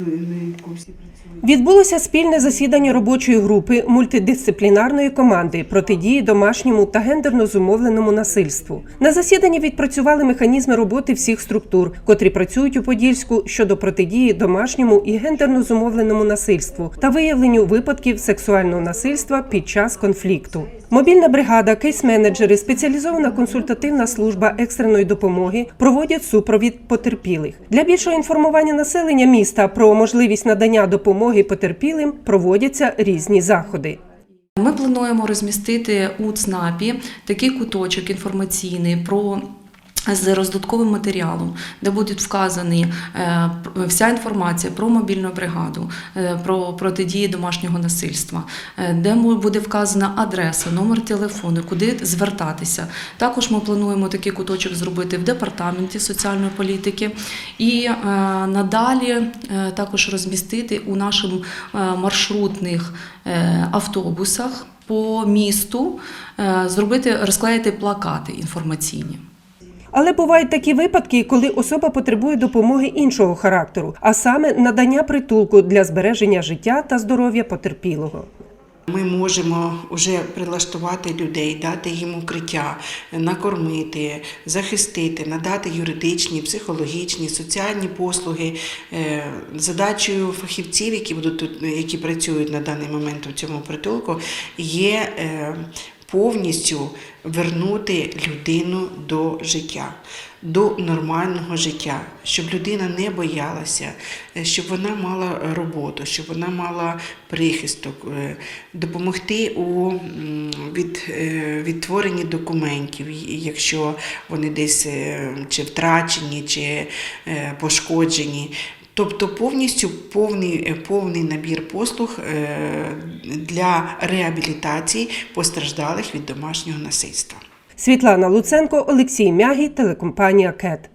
Mm-hmm. Відбулося спільне засідання робочої групи мультидисциплінарної команди протидії домашньому та гендерно зумовленому насильству. На засіданні відпрацювали механізми роботи всіх структур, котрі працюють у Подільську щодо протидії домашньому і гендерно зумовленому насильству та виявленню випадків сексуального насильства під час конфлікту. Мобільна бригада, кейс-менеджери, спеціалізована консультативна служба екстреної допомоги проводять супровід потерпілих. Для більшого інформування населення міста про можливість надання допомоги потерпілим проводяться різні заходи. Ми плануємо розмістити у ЦНАПі такий куточок інформаційний про. З роздатковим матеріалом, де буде вказані е, вся інформація про мобільну бригаду, е, про протидії домашнього насильства, е, де буде вказана адреса, номер телефону, куди звертатися. Також ми плануємо такий куточок зробити в департаменті соціальної політики і надалі також розмістити у наших маршрутних автобусах по місту, зробити розклеїти плакати інформаційні. Але бувають такі випадки, коли особа потребує допомоги іншого характеру, а саме надання притулку для збереження життя та здоров'я потерпілого. Ми можемо вже прилаштувати людей, дати їм укриття, накормити, захистити, надати юридичні, психологічні, соціальні послуги. Е, Задачею фахівців, які будуть тут, які працюють на даний момент у цьому притулку, є е, повністю вернути людину до життя, до нормального життя, щоб людина не боялася, е, щоб вона мала роботу, щоб вона мала прихисток, е, допомогти у е, відтворенні документів, якщо вони десь чи втрачені, чи пошкоджені. Тобто повністю повний, е, повний набір послуг е, для реабілітації постраждалих від домашнього насильства. Світлана Луценко, Олексій Мягі, телекомпанія КЕТ.